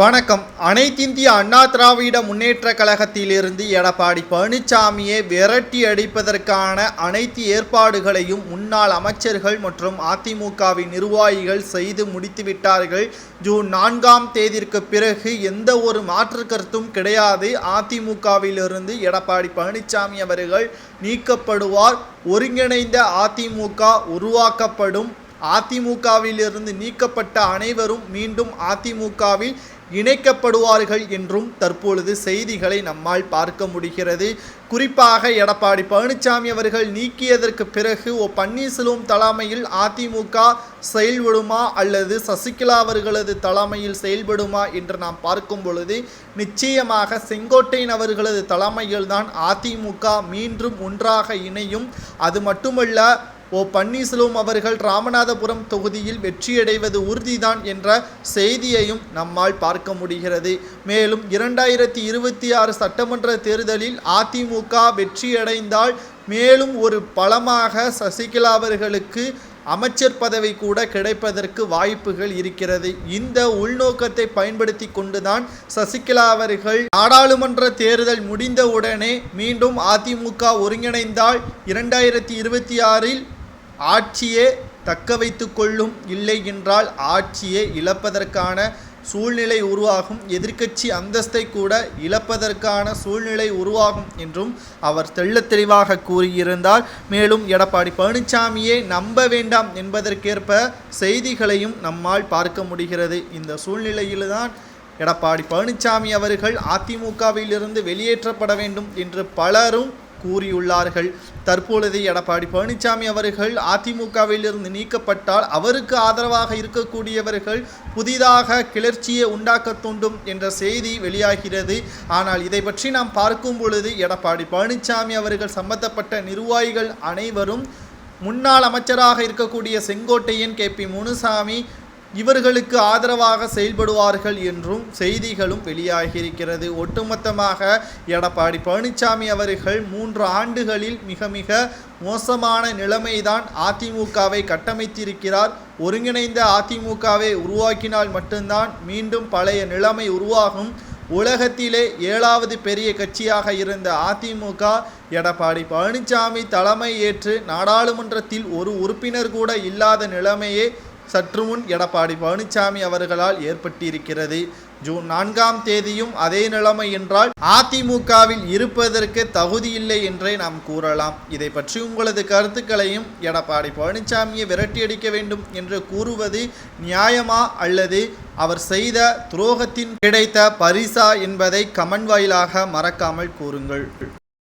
வணக்கம். அனைத்திந்திய அண்ணா திராவிட முன்னேற்ற கழகத்திலிருந்து எடப்பாடி பழனிசாமியை விரட்டி அடிப்பதற்கான அனைத்து ஏற்பாடுகளையும் முன்னாள் அமைச்சர்கள் மற்றும் அதிமுகவின் நிர்வாகிகள் செய்து முடித்துவிட்டார்கள் ஜூன் நான்காம் தேதிற்கு பிறகு எந்த ஒரு மாற்று கருத்தும் கிடையாது. அதிமுகவிலிருந்து எடப்பாடி பழனிசாமி அவர்கள் நீக்கப்படுவார். ஒருங்கிணைந்த அதிமுக உருவாக்கப்படும். அதிமுகவிலிருந்து நீக்கப்பட்ட அனைவரும் மீண்டும் அதிமுகவில் இணைக்கப்படுவார்கள் என்றும் தற்பொழுது செய்திகளை நம்மால் பார்க்க முடிகிறது. குறிப்பாக எடப்பாடி பழனிசாமி அவர்கள் நீக்கியதற்கு பிறகு ஓ பன்னீர்செல்வம் தலைமையில் அதிமுக செயல்படுமா அல்லது சசிகலா அவர்களது தலைமையில் செயல்படுமா என்று நாம் பார்க்கும் பொழுது நிச்சயமாக செங்கோட்டையன் அவர்களது தலைமையில்தான் அதிமுக மீண்டும் ஒன்றாக இணையும். அது மட்டுமல்ல ஓ பன்னீர்செல்வம் அவர்கள் ராமநாதபுரம் தொகுதியில் வெற்றியடைவது உறுதிதான் என்ற செய்தியையும் நம்மால் பார்க்க முடிகிறது. மேலும் இரண்டாயிரத்தி இருபத்தி ஆறு சட்டமன்ற தேர்தலில் அதிமுக வெற்றியடைந்தால் மேலும் ஒரு பலமாக சசிகலா அவர்களுக்கு அமைச்சர் பதவி கூட கிடைப்பதற்கு வாய்ப்புகள் இருக்கிறது. இந்த உள்நோக்கத்தை பயன்படுத்தி கொண்டுதான் சசிகலா அவர்கள் நாடாளுமன்ற தேர்தல் முடிந்தவுடனே மீண்டும் அதிமுக ஒருங்கிணைந்தால் இரண்டாயிரத்தி இருபத்தி ஆறில் ஆட்சியே தக்க வைத்து கொள்ளும் இல்லை என்றால் ஆட்சியை இழப்பதற்கான சூழ்நிலை உருவாகும். எதிர்க்கட்சி அந்தஸ்தை கூட இழப்பதற்கான சூழ்நிலை உருவாகும் என்றும் அவர் தெள்ளத் தெளிவாக கூறியிருந்தார். மேலும் எடப்பாடி பழனிசாமியை நம்ப வேண்டாம் என்பதற்கேற்ப செய்திகளையும் நம்மால் பார்க்க முடிகிறது. இந்த சூழ்நிலையில்தான் எடப்பாடி பழனிசாமி அவர்கள் அதிமுகவிலிருந்து வெளியேற்றப்பட வேண்டும் என்று பலரும் கூறியுள்ளார்கள். தற்பொழுது எடப்பாடி பழனிசாமி அவர்கள் அதிமுகவிலிருந்து நீக்கப்பட்டால் அவருக்கு ஆதரவாக இருக்கக்கூடியவர்கள் புதிதாக கிளர்ச்சியை உண்டாக்க தூண்டும் என்ற செய்தி வெளியாகிறது. ஆனால் இதை பற்றி நாம் பார்க்கும் பொழுது எடப்பாடி பழனிசாமி அவர்கள் சம்பந்தப்பட்ட நிர்வாகிகள் அனைவரும் முன்னாள் அமைச்சராக இருக்கக்கூடிய செங்கோட்டையன் கே. பி. முனுசாமி இவர்களுக்கு ஆதரவாக செயல்படுவார்கள் என்றும் செய்திகளும் வெளியாகியிருக்கிறது. ஒட்டுமொத்தமாக எடப்பாடி பழனிசாமி அவர்கள் மூன்று ஆண்டுகளில் மிக மிக மோசமான நிலைமைதான் அதிமுகவை கட்டமைத்திருக்கிறார். ஒருங்கிணைந்த அதிமுகவை உருவாக்கினால் மட்டும்தான் மீண்டும் பழைய நிலைமை உருவாகும். உலகத்திலே ஏழாவது பெரிய கட்சியாக இருந்த அதிமுக எடப்பாடி பழனிசாமி தலைமை ஏற்று நாடாளுமன்றத்தில் ஒரு உறுப்பினர் கூட இல்லாத நிலைமையே சற்று முன் எடப்பாடி பழனிசாமி அவர்களால் ஏற்பட்டிருக்கிறது. ஜூன் நான்காம் தேதியும் அதே நிலைமை என்றால் அதிமுகவில் இருப்பதற்கு தகுதியில்லை என்றே நாம் கூறலாம். இதை பற்றி உங்களது கருத்துக்களையும் எடப்பாடி பழனிசாமியை விரட்டியடிக்க வேண்டும் என்று கூறுவது நியாயமா அல்லது அவர் செய்த துரோகத்தின் கிடைத்த பரிசா என்பதை கமன் வாயிலாக மறக்காமல் கூறுங்கள்.